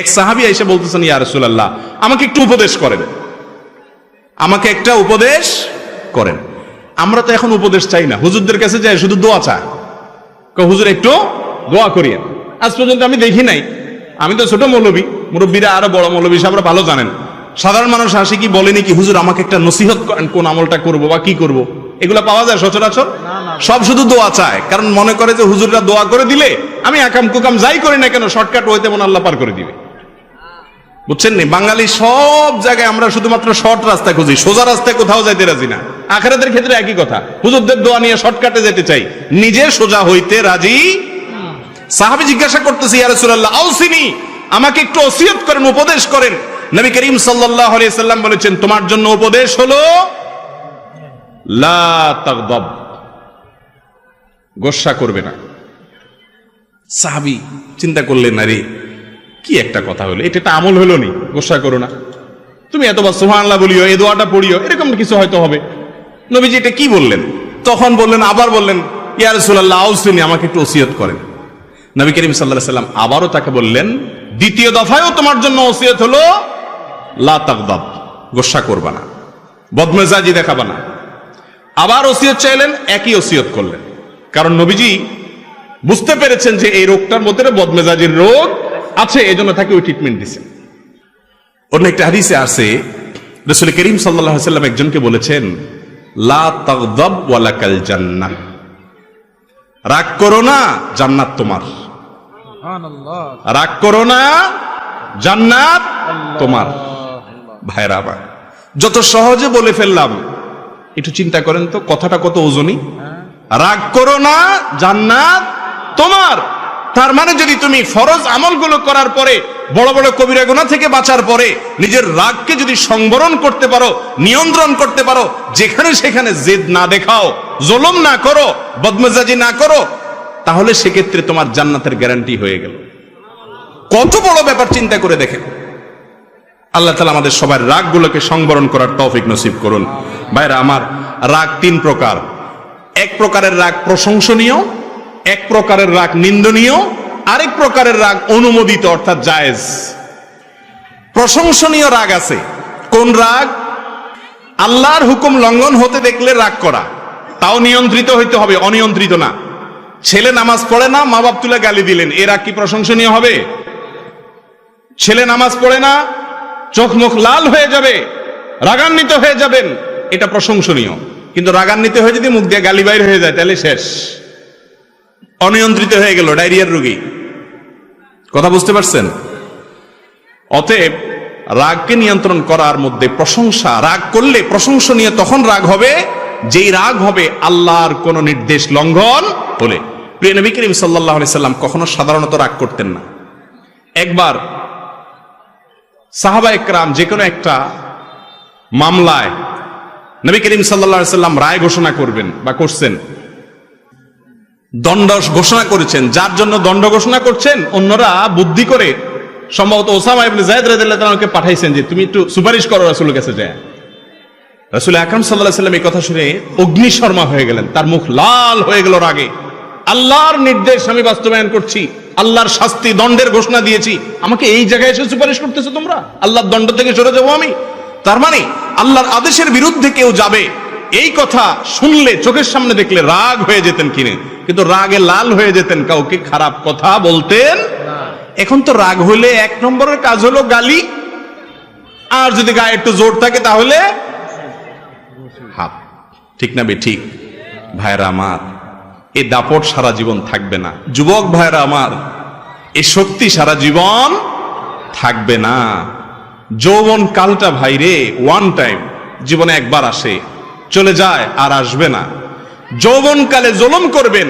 এক সাহাবি এসে বলতেছেন ইয়া রাসূলুল্লাহ আমাকে একটু উপদেশ করেন। আমাকে একটা উপদেশ করেন। আমরা তো এখন উপদেশ চাই না। হুজুরদের কাছে যাই শুধু দোয়া চায় হুজুর একটু দোয়া করিয়েন। আজ পর্যন্ত আমি দেখি নাই। আমি তো ছোট মৌলবী মুরব্বীরা আরও বড় মৌলবী সাহেবরা ভালো জানেন। সাধারণ মানুষ আসে কি বলেনি কি হুজুর আমাকে একটা নসিহত করেন কোন আমলটা করব বা কি করব? এগুলা পাওয়া যায় সচরাচর? সব শুধু দোয়া চায়। কারণ মনে করে যে হুজুররা দোয়া করে দিলে আমি আকাম কুকাম যাই করি না কেন শর্টকাট হইতে মন আল্লাহ পার করে দিবে। বুঝছেন নি বাঙালি সব জায়গায় আমরা শুধুমাত্র শর্ট রাস্তা খুঁজি, সোজা রাস্তায় কোথাও যাইতে রাজি না। আখেরাতের ক্ষেত্রে একই কথা। হুজুরদের দোয়া নিয়ে শর্টকাটে যেতে চাই। নিজে সোজা হইতে রাজি সাহাবি জিজ্ঞাসা করতেছি, ইয়া রাসূলুল্লাহ, আউসিনি, আমাকে একটু ওসিয়ত করেন, উপদেশ করেন। নবী করিম সাল্লাল্লাহু আলাইহি সাল্লাম বলেছেন, তোমার জন্য উপদেশ হলো, লা তাগদাব, গোসা করবে না। সাহাবি চিন্তা করলেন, আরে কি একটা কথা হলো? এটা আমল হলো নি? গোসা করো না। তুমি এতবার সুবহানাল্লাহ বলিও, এই দোয়াটা পড়িও, এরকম কিছু হয়তো হবে। নবীজি এটা কি বললেন? তখন বললেন, আবার বললেন, ইয়া রাসূলুল্লাহ আউসিনি আমাকে একটু ওসিয়ত করেন। নবী করিম সাল্লাল্লাহু সাল্লাম আবারও তাকে বললেন, দ্বিতীয় দফায়ও তোমার জন্য ওসিয়ত হলো, লা তাগদাব, গোসা করবা না, বদমেজাজি দেখাবা না। আবার ওসিয়ত চাইলেন, একই ওসিয়ত করলেন। কারণ নবীজি বুঝতে পেরেছেন যে এই রোগটার মধ্যে বদমেজাজির রোগ আছে এই জন্য তাকে ওই ট্রিটমেন্ট দিছেন অন্য একটা হাদিসে আছে রসুল করিম সাল্লাহ সাল্লাম একজনকে বলেছেন লা তাগদাব ওয়ালাকাল জান্নাহ। রাগ করো না জান্নাত তোমার। রাগ করো না জান্নাত তোমার। ভাইরা আমার যত সহজে বলে ফেললাম একটু চিন্তা করেন তো কথাটা কত ওজনই রাগ করো না জান্নাত তোমার। তার মানে যদি তুমি ফরজ আমলগুলো করার পরে, বড় বড় কবিরা গুনাহ থেকে বাঁচার পরে, নিজের রাগকে যদি সংবরণ করতে পারো, নিয়ন্ত্রণ করতে পারো, যেখানে সেখানে জেদ না দেখাও, জুলুম না করো, বদমেজাজি না করো, তাহলে সেক্ষেত্রে তোমার জান্নাতের গ্যারান্টি হয়ে গেল। কত বড় ব্যাপার চিন্তা করে দেখেন। আল্লাহ তালা আমাদের সবার রাগগুলোকে সংবরণ করার তৌফিক নসিব করুন। ভাইরা, আমার রাগ তিন প্রকার। এক প্রকারের রাগ প্রশংসনীয় এক প্রকারের রাগ নিন্দনীয়, আরেক প্রকারের রাগ অনুমোদিত, অর্থাৎ জায়েজ। প্রশংসনীয় রাগ আছে। কোন রাগ? আল্লাহর হুকুম লঙ্ঘন হতে দেখলে রাগ করা। তাও নিয়ন্ত্রিত হইতে হবে, অনিয়ন্ত্রিত না। ছেলে নামাজ পড়ে না মা বাপ তুলে গালি দিলেন। এ রাগ কি প্রশংসনীয় হবে? ছেলে নামাজ পড়ে না, চোখ মুখ লাল হয়ে যাবে, রাগান্বিত হয়ে যাবেন, এটা প্রশংসনীয়। কিন্তু রাগান্বিত হয়ে যদি মুখ দিয়ে গালি বাইর হয়ে যায়, তাহলে শেষ। অনিয়ন্ত্রিত হয়ে গেল, ডায়রিয়ার রোগী। কথা বুঝতে পারছেন? অতএব রাগকে নিয়ন্ত্রণ করার মধ্যে প্রশংসা, রাগ করলে প্রশংসনীয় তখন রাগ হবে, যেই রাগ হবে আল্লাহর কোন নির্দেশ লঙ্ঘন হলে প্রিয় নবী করিম সাল্লাহ সাল্লাম কখনো সাধারণত রাগ করতেন না। একবার সাহাবা একরাম যে কোনো একটা মামলায় নবী করিম সাল্লা সাল্লাম রায় ঘোষণা করবেন বা করছেন। দণ্ড ঘোষণা করেছেন। যার জন্য দণ্ড ঘোষণা করছেন, অন্যরা বুদ্ধি করে সম্ভবত ওসামা জায়েদ রাদিয়াল্লাহু পাঠাইছেন যে, তুমি একটু সুপারিশ করো রাসূলের কাছে যায়। রাসূল আকরাম সাল্লাল্লাহু সাল্লাম এই কথা শুনে অগ্নিশর্মা হয়ে গেলেন। তার মুখ লাল হয়ে গেল রাগে। আল্লাহর নির্দেশ আমি বাস্তবায়ন করছি, আল্লাহর শাস্তি দণ্ডের ঘোষণা দিয়েছি। আমাকে এই জায়গায় এসে সুপারিশ করতেছো তোমরা? আল্লাহর দণ্ড থেকে সরে যাব আমি। তার মানে আল্লাহর আদেশের বিরুদ্ধে কেউ যাবে। এই কথা শুনলে চোখের সামনে দেখলে রাগ হয়ে যেতেন কিনে কিন্তু রাগে লাল হয়ে যেতেন কাউকে, খারাপ কথা বলতেন। এখন তো রাগ হলে এক নম্বরের কাজ হলো গালি। আর যদি গায়ে একটু জোর থাকে তাহলে হাত। ঠিক না বে, ঠিক? ভাইরা আমার এই দাপট সারা জীবন থাকবে না। যুবক ভাইরা আমার এই শক্তি সারা জীবন থাকবে না। যৌবন কালটা ভাইরে ওয়ান টাইম জীবনে একবার আসে। চলে যায় আর আসবে না। যৌবন কালে জুলুম করবেন,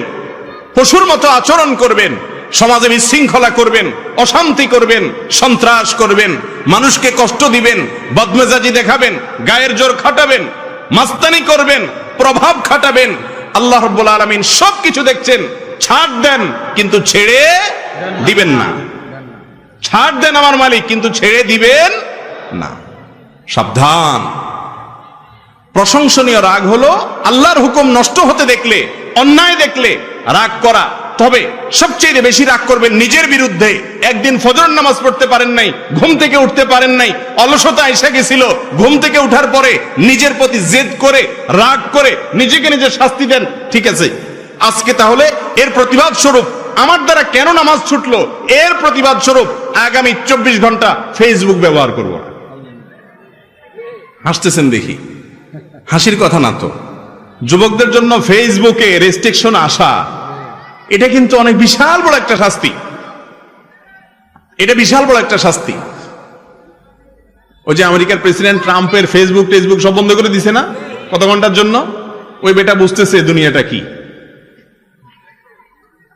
পশুর মতো আচরণ করবেন, সমাজে বিশৃঙ্খলা করবেন, অশান্তি করবেন, সন্ত্রাস করবেন, মানুষকে কষ্ট দিবেন, বদমেজাজি দেখাবেন, গায়ের জোর খাটাবেন, মাস্তানি করবেন, প্রভাব খাটাবেন, আল্লাহ রব্বুল আলমিন সব কিছু দেখছেন, ছাড় দেন, কিন্তু ছেড়ে দিবেন না। ছাড় দেন আমার মালিক, কিন্তু ছেড়ে দিবেন না। সাবধান। প্রশংসনীয় রাগ হলো আল্লাহর হুকুম নষ্ট হতে দেখলে, অন্যায় দেখলে রাগ করা। তবে সবচেয়ে বেশি রাগ করবেন নিজের বিরুদ্ধে। একদিন ফজর নামাজ পড়তে পারেন নাই, ঘুম থেকে উঠতে পারেন নাই, অলসতা এসে গেছিল। ঘুম থেকে উঠার পরে নিজের প্রতি জেদ করে, রাগ করে নিজেকে নিজে শাস্তি দেন। ঠিক আছে? আজকে তাহলে এর প্রতিবাদ স্বরূপ আমার দ্বারা কেন নামাজ ছুটলো? এর প্রতিবাদ স্বরূপ আগামী চব্বিশ ঘণ্টা ফেসবুক ব্যবহার করব। হাসতেছেন দেখি। হাসির কথা না তো। যুবকদের জন্য ফেসবুকে রেস্ট্রিকশন আসা, এটা কিন্তু অনেক বিশাল বড় একটা শাস্তি। এটা বিশাল বড় একটা শাস্তি। ওই যে আমেরিকার প্রেসিডেন্ট ট্রাম্পের ফেসবুক টেসবুক সব বন্ধ করে দিছে না কত ঘণ্টার জন্য? ওই বেটা বুঝতেছে দুনিয়াটা কি।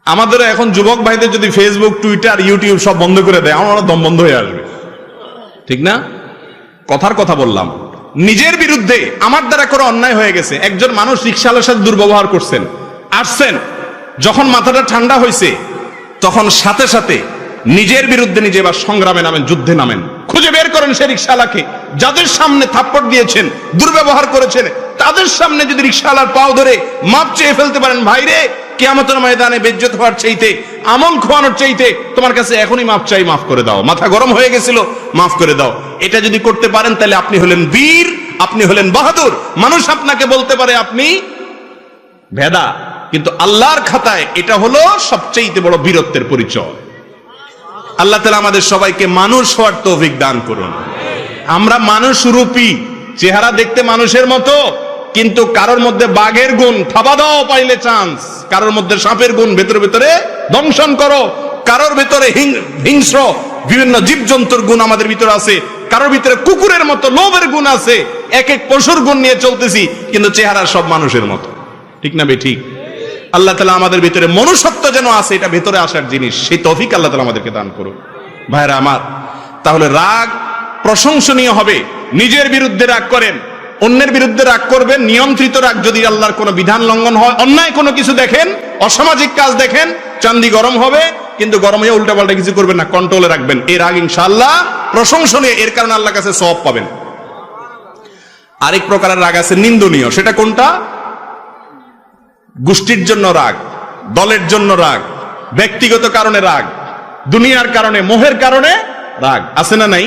আমাদের এখন যুবক ভাইদের যদি ফেসবুক, টুইটার, ইউটিউব সব বন্ধ করে দেয়, আমার দম বন্ধ হয়ে আসবে। ঠিক না? কথার কথা বললাম। নিজের বিরুদ্ধে আমার দ্বারা করে অন্যায় হয়ে গেছে। একজন মানুষ রিক্সাওয়ালার সাথে দুর্ব্যবহার করছেন, আসছেন, যখন মাথাটা ঠান্ডা হয়েছে তখন সাথে সাথে নিজের বিরুদ্ধে নিজে এবার সংগ্রামে নামেন, যুদ্ধে নামেন। খুঁজে বের করেন সে রিক্সাওয়ালাকে যাদের সামনে থাপ্পড় দিয়েছেন, দুর্ব্যবহার করেছেন, তাদের সামনে যদি রিক্সাওয়ালার পাও ধরে মাপ চেয়ে ফেলতে পারেন, ভাইরে কেয়ামতের ময়দানে বেজ্জত হওয়ার চাইতে, আমল খোয়ানোর চাইতে তোমার কাছে এখনই মাফ চাই, মাফ করে দাও। মাথা গরম হয়ে গেছিল, মাফ করে দাও। এটা যদি করতে পারেন, তাহলে আপনি হলেন বীর, আপনি হলেন বাহাদুর। মানুষ আপনাকে বলতে পারে, আপনি ভেদা। কিন্তু আল্লাহর খাতায় এটা হলো সবচেয়ে বড় বীরত্বের পরিচয়। আল্লাহ তালা আমাদের সবাইকে মানুষ হওয়ার তৌফিক দান করুন। আমরা মানুষ রূপী চেহারা দেখতে মানুষের মতো কিন্তু কারোর মধ্যে বাঘের গুণ থাবা দাও পাইলে চান্স কারোর মধ্যে সাপের গুণ, ভেতরে ভেতরে দংশন করো। কারোর ভেতরে হিংস্র, বিভিন্ন জীবজন্তুর গুণ আমাদের ভিতরে আছে। কারোর ভিতরে কুকুরের মতো লোভের গুণ আছে। এক এক পশুর গুণ নিয়ে চলতেছি, কিন্তু চেহারা সব মানুষের মতো। ঠিক না বে, ঠিক? আল্লাহ তালা আমাদের ভিতরে মনুষ্যত্ব যেন আছে, এটা ভেতরে আসার জিনিস। সেই তফিক আল্লাহ তালা আমাদেরকে দান করুন ভাইরা আমার, তাহলে রাগ প্রশংসনীয় হবে। নিজের বিরুদ্ধে রাগ করেন। অন্যের বিরুদ্ধে রাগ করবেন, নিয়ন্ত্রিত রাগ যদি আল্লাহর কোনো বিধান লঙ্ঘন হয়, অন্যায় কোনো কিছু দেখেন, অসামাজিক কাজ দেখেন, চান্দি গরম হবে, কিন্তু গরম হয়ে উল্টাপাল্টা কিছু করবেন না কন্ট্রোলে রাখবেন। এর রাগ ইনশাআল্লাহ প্রশংসনীয়, এর কারণে আল্লাহ কাছে সব পাবেন। আরেক প্রকারের রাগ আছে নিন্দনীয়, সেটা কোনটা? গোষ্ঠীর জন্য রাগ, দলের জন্য রাগ, ব্যক্তিগত কারণে রাগ, দুনিয়ার কারণে, মোহের কারণে রাগ, আছে না নাই?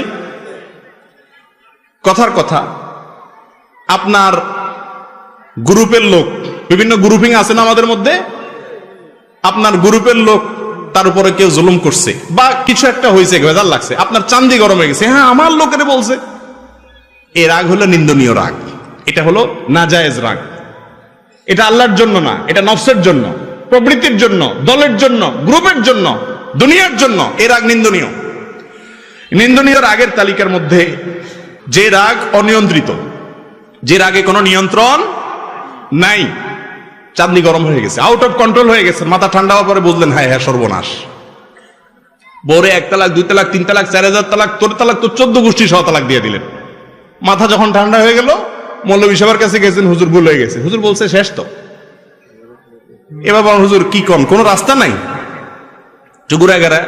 কথার কথা আপনার গ্রুপের লোক, বিভিন্ন গ্রুপিং আছে না আমাদের মধ্যে? আপনার গ্রুপের লোক, তার উপরে কেউ জুলুম করছে। বা কিছু একটা হয়েছে, ভেজাল লাগছে। আপনার চান্দি গরম হয়ে গেছে। হ্যাঁ আমার লোকের বলছে। এ রাগ হলো নিন্দনীয় রাগ। এটা হলো নাজায়েজ রাগ। এটা আল্লাহর জন্য না, এটা নফসের জন্য, প্রবৃত্তির জন্য, দলের জন্য, গ্রুপের জন্য, দুনিয়ার জন্য এ রাগ নিন্দনীয়। নিন্দনীয় রাগের তালিকার মধ্যে যে রাগ অনিয়ন্ত্রিত যে রাগে কোনো নিয়ন্ত্রণ নাই। চাঁদনি গরম হয়ে গেছে আউট অফ কন্ট্রোল হয়ে গেছে, মাথা ঠান্ডা হওয়ার পরে বুঝলেন হ্যাঁ হ্যাঁ সর্বনাশ। বরে এক তালাক, দুই তালাক, তিন তালাক, চার হাজার তালাক তোর তালাক, তো চোদ্দ গোষ্ঠী সহ তালাক দিয়ে দিলেন। মাথা যখন ঠান্ডা হয়ে গেল, মৌলবী সাহেবের কাছে গেছেন, হুজুর ভুল হয়ে গেছে। হুজুর বলছে, শেষ তো। এবার হুজুর, কি কন কোনো রাস্তা নাই? চুগুরা গেরা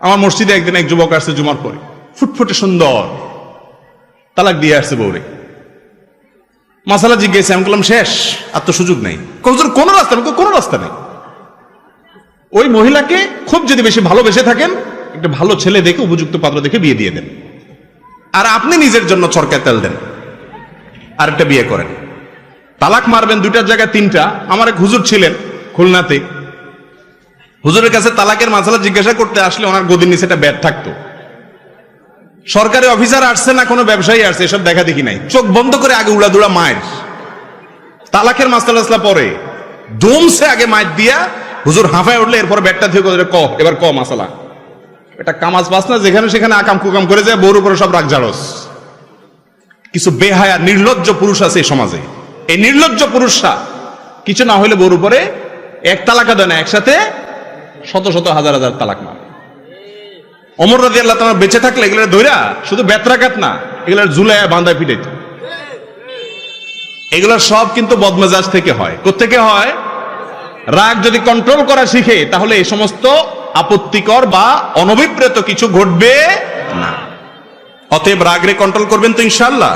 আমার মসজিদে একদিন এক যুবক আসছে জুমার পরে। ফুটফুটে সুন্দর তালাক দিয়ে আসছে বৌরে মাসালা জিজ্ঞেস, আমি বললাম, শেষ, আর তো সুযোগ নেই। কোনো রাস্তা নেই কোনো রাস্তা নেই। ওই মহিলাকে খুব যদি বেশি ভালোবেসে থাকেন, একটা ভালো ছেলে দেখে উপযুক্ত পাত্র দেখে বিয়ে দিয়ে দেন। আর আপনি নিজের জন্য চরকায় তেল দেন আর একটা বিয়ে করেন। তালাক মারবেন দুইটার জায়গায় তিনটা। আমার এক হুজুর ছিলেন খুলনাতে। হুজুরের কাছে তালাকের মাসালা জিজ্ঞাসা করতে আসলে ওনার গদির নিচে একটা ব্যাট থাকতো। সরকারি অফিসার আসছে না, কোনো ব্যবসায়ী আসছে, এসব দেখা দেখি নাই। চোখ বন্ধ করে আগে উড়াদুড়া মায়ের। তালাকের মাসালা আসলা পরে। দমসে আগে মায়ের দিয়া। হুজুর হাঁফায় উঠলে এরপর ব্যাটটা থেকে ওদের ক, এবার ক মাসালা। এটা কামাজ পাস না, যেখানে সেখানে আকাম কুকাম করে যায়, বউর উপরে সব রাগ জাড়স কিছু বেহায়া, নির্লজ্জ পুরুষ আছে এই সমাজে। এই নির্লজ্জ পুরুষরা, কিছু না হলে বউর উপরে এক তালাকা দেয় না একসাথে শত শত হাজার হাজার তালাক মারে। অমর রাজি আল্লাহ তোমার বেঁচে থাকলে এগুলো ধৈরা শুধু বেত্রাঘাত না, এগুলো ঝুলায় বান্ধায় পিটাইত এগুলো সব কিন্তু বদমেজাজ থেকে হয়। কোথেকে হয়? রাগ যদি কন্ট্রোল করা শিখে, তাহলে এই সমস্ত আপত্তিকর বা অনভিপ্রেত কিছু ঘটবে না। অতএব রাগ রে কন্ট্রোল করবেন তো ইনশাল্লাহ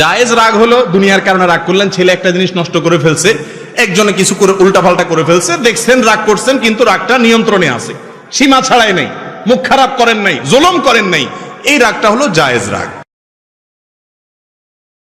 জায়েজ রাগ হলো দুনিয়ার কারণে রাগ করলেন, ছেলে একটা জিনিস নষ্ট করে ফেলছে, একজনে কিছু করে উল্টাপাল্টা করে ফেলছে, দেখছেন রাগ করছেন, কিন্তু রাগটা নিয়ন্ত্রণে আছে। সীমা ছাড়াই নাই। মুখ খারাপ করেন নাই জোলম করেন নাই। এই রাগটা হলো জায়েজ রাগ।